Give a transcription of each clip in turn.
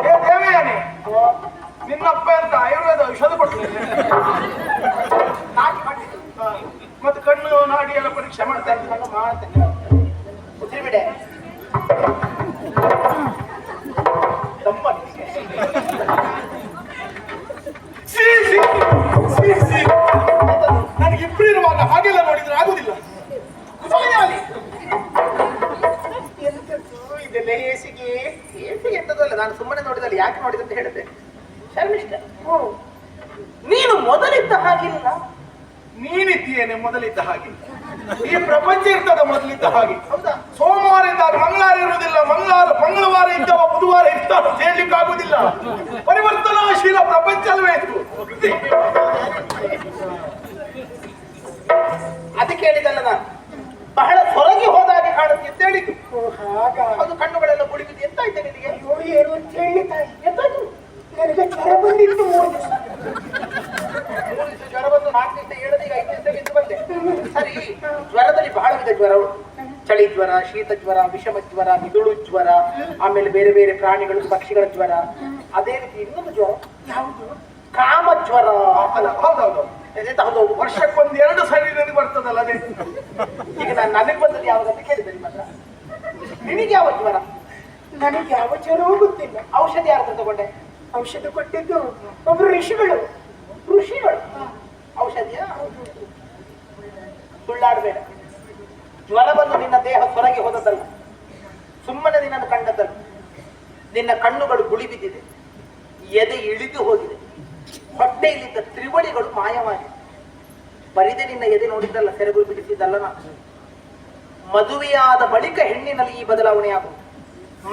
ಏ ದೇವಯಾನಿ ನಿನ್ನಪ್ಪ ಅಂತ ಆಯುರ್ವೇದ ಔಷಧ ಕೊಡ್ತೀನಿ. ಮತ್ತೆ ಕಣ್ಣು ನಾಡಿ ಎಲ್ಲ ಪರೀಕ್ಷೆ ಮಾಡ್ತಾ ಇದ್ದೀನಿ ಮಾಡ್ತೇನೆ ಬಿಡೆ ಸಿ, ಸಿ. ನನಗೆ ಇಬ್ರು ಇರುವಾಗ ಹಾಗೆಲ್ಲ ನೋಡಿದ್ರೆ ಆಗುದಿಲ್ಲ. ಇದೆಲ್ಲ ಹೇಸಿಗೆ. ಹೇಸಿಗೆ ಎಂತದಲ್ಲ ನಾನು ಸುಮ್ಮನೆ ನೋಡಿದಲ್ಲಿ ಯಾಕೆ ನೋಡಿದೆ ಅಂತ ಹೇಳಿದೆ ಶರ್ಮಿಷ್ಠ. ನೀನು ಮೊದಲಿದ್ದ ಹಾಗಿಲ್ಲ. ನೀನಿದ್ದೀಯೇನೆ ಮೊದಲಿದ್ದ ಹಾಗೆ. ಈ ಪ್ರಪಂಚ ಇರ್ತದ ಮೊದಲಿದ್ದ ಹಾಗೆ. ಹೌದಾ? ಸೋಮವಾರ ಇದ್ದಾಗ ಮಂಗಳವಾರ ಇರುವುದಿಲ್ಲ. ಮಂಗಳವಾರ ಮಂಗಳವಾರ ಇದ್ದವ ಬುಧವಾರ ಹೇಳಲಿಕ್ಕೆ ಆಗುದಿಲ್ಲ ಪರಿವರ್ತನಾಶೀಲ ಪ್ರಪಂಚ ಅಲ್ವೇ ಇದು? ಅದಕ್ಕೆ ಹೇಳಿದಲ್ಲ ನಾನು. ಬಹಳ ಹೊರಗೆ ಹೋದಾಗೆ ಕಾಣುತ್ತೆ ಅಂತ ಹೇಳಿದ್ದು. ಅದು ಕಣ್ಣುಗಳೆಲ್ಲ ಗುಳಿಬಿದ್ದು ಎಂತ ಆಯ್ತು ನಿನಗೆ? ಏನು ಅಂತ ಎಂತಾಯ್ತು ನನಗೆ ಜ್ವರ ಬಂದಿತ್ತು ಮೂರು ದಿವಸ. ಮೂರು ದಿವಸ ಜ್ವರ ಬಂದು ನಾಲ್ಕು ದಿವಸ ಏಳು ಐದು ದಿವಸ ಬಂದೆ. ಸರಿ ಜ್ವರದಲ್ಲಿ ಬಹಳ ವಿಧ ಜ್ವರ ಉಂಟು. ಚಳಿ ಜ್ವರ ಶೀತ ಜ್ವರ ವಿಷಮ ಜ್ವರ ಮಿದುಳು ಜ್ವರ ಆಮೇಲೆ ಬೇರೆ ಬೇರೆ ಪ್ರಾಣಿಗಳು ಪಕ್ಷಿಗಳ ಜ್ವರ. ಅದೇ ರೀತಿ ಇನ್ನೊಂದು ಜ್ವರ. ಯಾವುದು? ಕಾಮ ಜ್ವರ. ಅಲ್ಲ ಹೌದೌದು. ವರ್ಷ ವರ್ಷಕ್ಕೊಂದ್ ಎರಡು ಸರಿ ನನಗೆ ಬರ್ತದಲ್ಲ ಅದೇ. ಈಗ ನಾನು ನನಗೆ ಬಂದದ್ದು ಯಾವಾಗಂತ ಕೇಳಿದೆ ನಿಮ್ಮ ನಿನಗೆ ಯಾವ ಜ್ವರ? ನನಗೆ ಯಾವ ಜ್ವರವೂ ಗೊತ್ತಿಲ್ಲ. ಔಷಧಿ ಯಾರ ಹತ್ರ ತಗೊಂಡೆ? ಔಷಧ ಕೊಟ್ಟಿದ್ದು ಒಬ್ರು ಋಷಿಗಳು. ಋಷಿಗಳು. ಔಷಧಿಯ ಸುಳ್ಳಾಡಬೇಡ ಜ್ವರ ಬಂದು ನಿನ್ನ ದೇಹ ಹೊರಗೆ ಹೋದದ್ದಲ್ಲ. ಸುಮ್ಮನೆ ನಿನ್ನನ್ನು ಕಂಡದ್ದಲ್ಲ. ನಿನ್ನ ಕಣ್ಣುಗಳು ಗುಳಿ ಬಿದ್ದಿದೆ. ಎದೆ ಇಳಿದು ಹೋಗಿದೆ. ಹೊಟ್ಟೆಯಲ್ಲಿದ್ದ ತ್ರಿವಳಿಗಳು ಮಾಯವಾಗಿ. ಬರಿದೆ ನಿನ್ನ ಎದೆ ನೋಡಿದ್ದಲ್ಲ ಸೆರಗು ಬಿಡಿಸಿದ್ದಲ್ಲ ನಾನು. ಮದುವೆಯಾದ ಬಳಿಕ ಹೆಣ್ಣಿನಲ್ಲಿ ಈ ಬದಲಾವಣೆಯಾಗುವುದು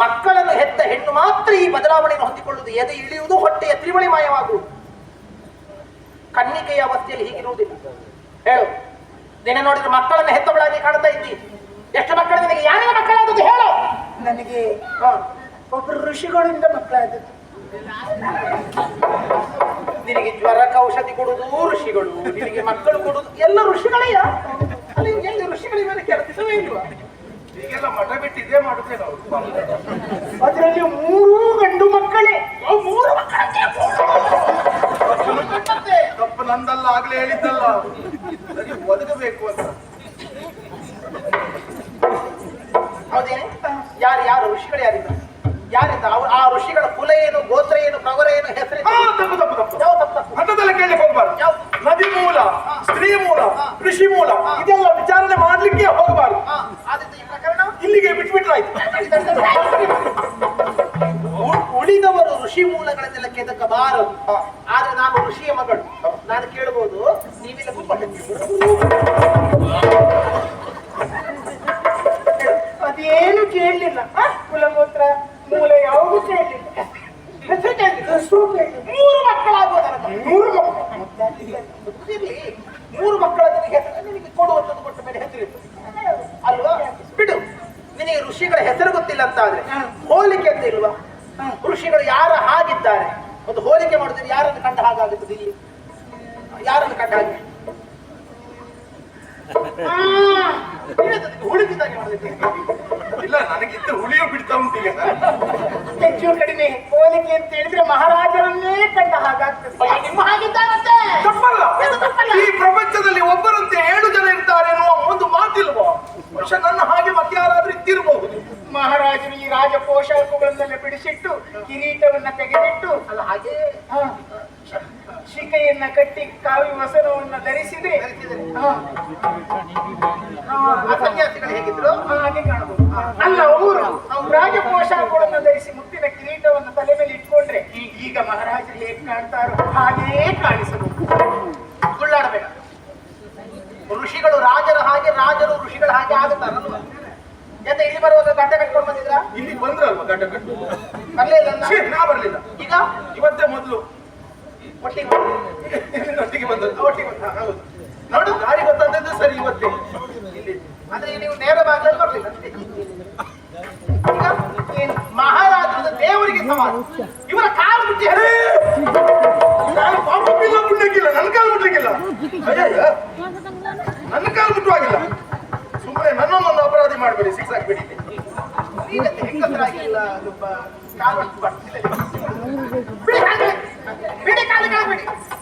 ಮಕ್ಕಳನ್ನು ಹೆತ್ತ ಹೆಣ್ಣು ಮಾತ್ರ ಈ ಬದಲಾವಣೆಯನ್ನು ಹೊಂದಿಕೊಳ್ಳುವುದು ಎದೆ ಇಳಿಯುವುದು ಹೊಟ್ಟೆಯ ತ್ರಿವಳಿ ಮಾಯವಾಗುವುದು. ಕನ್ನಿಕೆಯ ಅವಸ್ಥೆಯಲ್ಲಿ ಹೀಗಿರುವುದಿಲ್ಲ ಹೇಳು ನಿನ್ನೆ ನೋಡಿದ್ರೆ ಮಕ್ಕಳನ್ನು ಹೆತ್ತವಳಾಗಿ ಕಾಣ್ತಾ ಇದ್ದಿ. ಎಷ್ಟು ಮಕ್ಕಳು ನಿನಗೆ? ಯಾರಿಗೆ ಮಕ್ಕಳಾದದ್ದು ಹೇಳು. ನನಗೆ ಒಬ್ಬರು ಋಷಿಗಳಿಂದ ಮಕ್ಕಳಾದದ್ದು. ಜ್ವರಕ್ಕೆ ಔಷಧಿ ಕೊಡುದು ಋಷಿಗಳು. ನಿನಗೆ ಮಕ್ಕಳು ಕೊಡುದು ಎಲ್ಲ ಋಷಿಗಳೇ ಅಲ್ಲಿ ಎಲ್ಲಿ ಋಷಿಗಳ ಮೇಲೆ ಕೆಲಸವೇ ಇಲ್ವಾ? ಈಗೆಲ್ಲ ಮಠ ಬಿಟ್ಟು ಇದೇ ಮಾಡುದೇ ನಾವು ಅದರಲ್ಲಿ ಮೂರು ಗಂಡು ಮಕ್ಕಳೇ. ಮೂರು. ತಪ್ಪು ನಂದಲ್ಲ ಆಗ್ಲೇ ಹೇಳಿದ್ದಲ್ಲ. ಒದಗಬೇಕು ಅಂತ. ಹೌದೇನೆ? ಯಾರು ಯಾರು? ಋಷಿಗಳು ಯಾರಿದ್ದಾರೆ? ಯಾರಿದ್ದ ಅವ್ರು ಆ ಋಷಿಗಳ ಕುಲ ಏನು ಗೋತ್ರ ಏನು ಪ್ರವರ ಏನು ಹೆಸರು ಹಾ ತಪ್ಪು ತಪ್ಪು ತಪ್ಪು. ಯಾವ ತಪ್ಪು ತಪ್ಪು? ಅಂಥದ್ದೆಲ್ಲ ಕೇಳಲಿಕ್ಕೆ ಹೋಗ್ಬಾರ್ದು? ನದಿ ಮೂಲ ಸ್ತ್ರೀ ಮೂಲ ಋಷಿ ಮೂಲ ಇದೆಲ್ಲ ವಿಚಾರಣೆ ಮಾಡ್ಲಿಕ್ಕೆ ಹೋಗಬಾರ್ದು. ಹಾ. ಆದಿತ್ಯ ಈ ಪ್ರಕರಣ? ಇಲ್ಲಿಗೆ ಬಿಟ್ಬಿಟ್ರಾಯ್ತು. ಉಳಿದವರು ಋಷಿ ಮೂಲಗಳನ್ನೆಲ್ಲ ಕೆದಕಬಾರದು. ಆದ್ರೆ ನಾನು ಋಷಿಯ ಮಗಳು. ನಾನು ಕೇಳಬಹುದು ನೀವಿಲ್ಲ ಅದೇನು ಕೇಳಲಿಲ್ಲ. ಕುಲಗೋತ್ರ ಮೂಲ ಯಾವುದು ಕೇಳಲಿಲ್ಲ ಹೆಸರು ಕೇಳಿದ್ರು ಹೆಸರು ಕೇಳಲಿಲ್ಲ ಮೂರು ಮಕ್ಕಳಾಗುವುದರ ಮೂರು ಮಕ್ಕಳು. ಮೂರು ಮಕ್ಕಳ ನಿನಗೆ ಹೆಸರು ನಿನಗೆ ಕೊಡುವಂಥದ್ದು ಕೊಟ್ಟ ಮೇಲೆ ಹೆಸರಿತ್ತು ಅಲ್ವಾ? ಬಿಡು. ನಿನಗೆ ಋಷಿಗಳ ಹೆಸರು ಗೊತ್ತಿಲ್ಲ ಅಂತ ಆದ್ರೆ ಹೋಲಿಕೆ ಅಂತ ಇಲ್ವಾ? ಋಷಿಗಳು ಯಾರ ಹಾಗಿದ್ದಾರೆ? ಒಂದು ಹೋಲಿಕೆ ಮಾಡಿದ್ರೆ ಯಾರನ್ನು ಕಂಡ ಹಾಗಾಗುತ್ತದೆ ಇಲ್ಲಿ? ಯಾರನ್ನು ಕಂಡ ಹಾಗೆ? ಇಲ್ಲ ನನಗಿಂತ ಹುಳಿಯು ಬಿಡ್ತಾ ಉಂಟು ಈಗ ಹೆಚ್ಚು ಕಡಿಮೆ ಹೋಲಿಕೆ ಅಂತ ಹೇಳಿದ್ರೆ ಮಹಾರಾಜರನ್ನೇ ಕಂಡ ಹಾಗಾಗ್ತದೆ. ನಿಮ್ಮ ಹಾಗಿದ್ದಾರಂತೆ. ತಪ್ಪಲ್ಲ. ಈ ಪ್ರಪಂಚದಲ್ಲಿ ಒಬ್ಬರಂತೆ ಏಳು ಜನ ಇರ್ತಾರೆ ಅನ್ನುವ ಒಂದು ಮಾತಿಲ್ವೋ? ಬಹುಶಃ ನನ್ನ ಹಾಗೆ ಮತ್ತೆ ಯಾರಾದ್ರೂ ಇದ್ದಿರಬಹುದು. ಮಹಾರಾಜರು ಈ ರಾಜ ಪೋಷಾಕುಗಳನ್ನೆಲ್ಲ ಬಿಡಿಸಿಟ್ಟು ಕಿರೀಟವನ್ನ ತೆಗೆದಿಟ್ಟು ಧರಿಸಿದರೆ. ಸನ್ಯಾಸಿಗಳು ಹೇಗಿದ್ರು? ಹಾಗೆ ಕಾಣಬಹುದು. ಅಲ್ಲ ಅವರು ರಾಜ ಪೋಷಾಕಗಳನ್ನು ಧರಿಸಿ ಮುತ್ತಿನ ಕಿರೀಟವನ್ನು ತಲೆ ಮೇಲೆ ಇಟ್ಕೊಂಡ್ರೆ ಈಗ ಮಹಾರಾಜರು ಹೇಗೆ ಕಾಣ್ತಾರೋ ಹಾಗೇ ಕಾಣಿಸಬಹುದು. ಸುಳ್ಳಾಡಬೇಡ ಋಷಿಗಳು ರಾಜರ ಹಾಗೆ ರಾಜರು ಋಷಿಗಳ ಹಾಗೆ ಆಗುತ್ತಾರಲ್ವ? ಯಾಕೆ ಇಲ್ಲಿ ಬರುವಾಗ ಗಡ್ಡ ಕಟ್ಕೊಂಡು ಬಂದಿದ್ರ? ಇಲ್ಲಿ ಬಂದ್ರಲ್ವಾ ಗಡ್ಡ ಕಟ್ಟು ಬರಲಿಲ್ಲ ನಾ ಬರಲಿಲ್ಲ. ಈಗ? ಇವತ್ತೇ ಮೊದಲು. ಒಟ್ಟಿಗೆ ಒಟ್ಟಿಗೆ ಬಂದದ್ದು ಒಟ್ಟಿಗೆ ಬಂದ. ಹೌದು. ಗಾಡಿ ಗೊತ್ತಂತದ್ದು ಸರಿ ಇವತ್ತೇ. ಇಲ್ಲಿ. ಅಂದ್ರೆ ನೀವು ನೇರ ಬಾಗಿಲಲ್ಲಿ ಬರ್ಲಿಲ್ಲ. ಈಗ ದೇವರಿಗೆ ಸಮಾನ ಇವರ ಕಾಲು ಬಿಟ್ಟು ನಾನು ಪಾಪ ಬಿಲ್ಲ ಬಿಡ್ಲಿಕ್ಕಿಲ್ಲ ನನ್ನ ಕಾಲು ಬಿಡ್ಲಿಕ್ಕಿಲ್ಲ ನನ್ನ ಕಾಲು ಬಿಟ್ಟುವಾಗಿಲ್ಲ ಸುಮ್ಮನೆ ನನ್ನೊಂದೊಂದು ಅಪರಾಧ ಮಾಡಬೇಡಿ, ಸಿಕ್ಸಾಕ್ಬಿಡಿ. ಹೆಂಗಸರಾಗಿಲ್ಲ ಬರ್ತಿಲ್ಲ அதுக்காக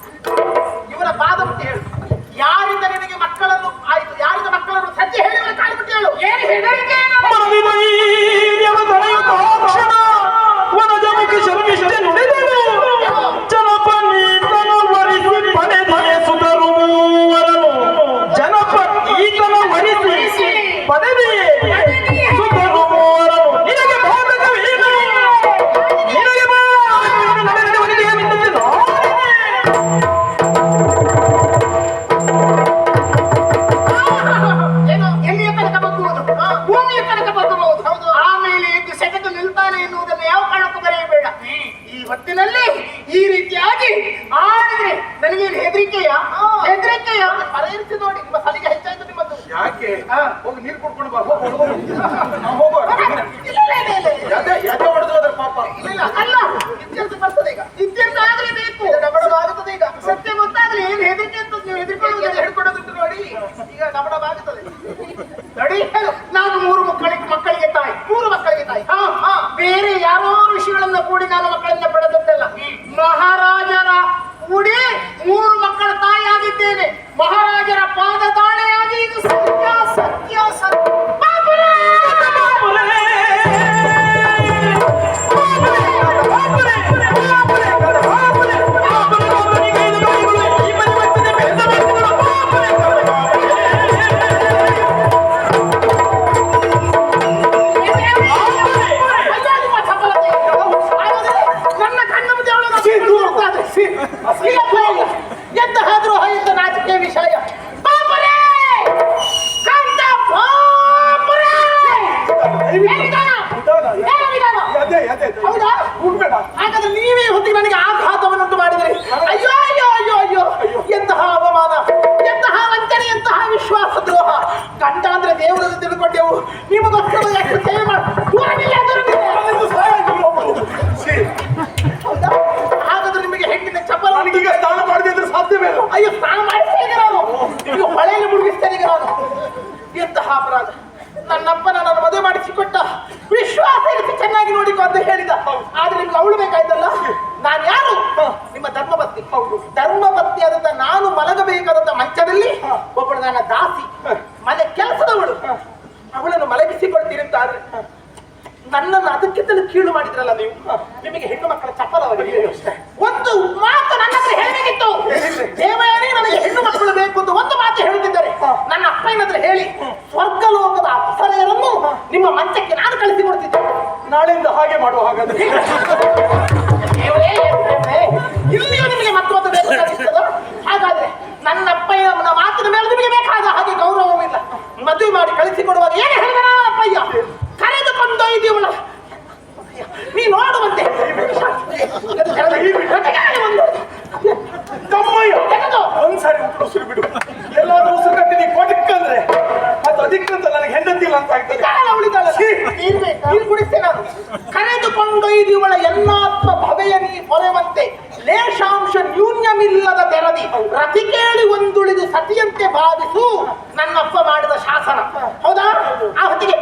ನಿಮಗೋಸ್ಕರ ಎಷ್ಟು ಸೇವೆ ಹಾಗಾದ್ರೆ ನಿಮಗೆ ಹೆಣ್ಣಿನ ಚಪ್ಪಲ ನನಗೀಗ ಸ್ನಾನ ಮಾಡಿದೆ ಅಂದ್ರೆ ಸಾಧ್ಯವೇ ಅಯ್ಯೋ ಸ್ನಾನ ಮಾಡಿಸ್ತಾ ಅವನು ನಾನು. ನೀವು ಹೊಳೆಯಲ್ಲಿ ಮುಳುಗಿಸ್ತೇನೆ ಈಗ ನಾನು. ಎಂತಹ ಅಪರಾಧ. ನನ್ನಪ್ಪ ನನ್ನ ಮದುವೆ ಮಾಡಿಸಿಕೊಟ್ಟ ವಿಶ್ವಾಸ ಇರಿಸಿ ಚೆನ್ನಾಗಿ ನೋಡಿಕೊ ಅಂತ ಹೇಳಿ. ಕುಡಿತಿಲ್ಲ ಅಂತ ಆಗ್ತದೆ. ಕುಡಿಸ್ತೇನೆ ಎಲ್ಲಾತ್ಮ ಭವೆಯ ನೀ ಹೊರೆವಂತೆ ಲೇಷಾಂಶ ನ್ಯೂನ್ಯಮಿಲ್ಲದ ತೆರದಿ ರತಿ ಕೇಳಿ ಒಂದುಳಿದು ಸತಿಯಂತೆ ಭಾವಿಸು ನನ್ನಪ್ಪ ಮಾಡಿದ ಶಾಸನ. ಹೌದಾ? ಆ ಹೊತ್ತಿಗೆ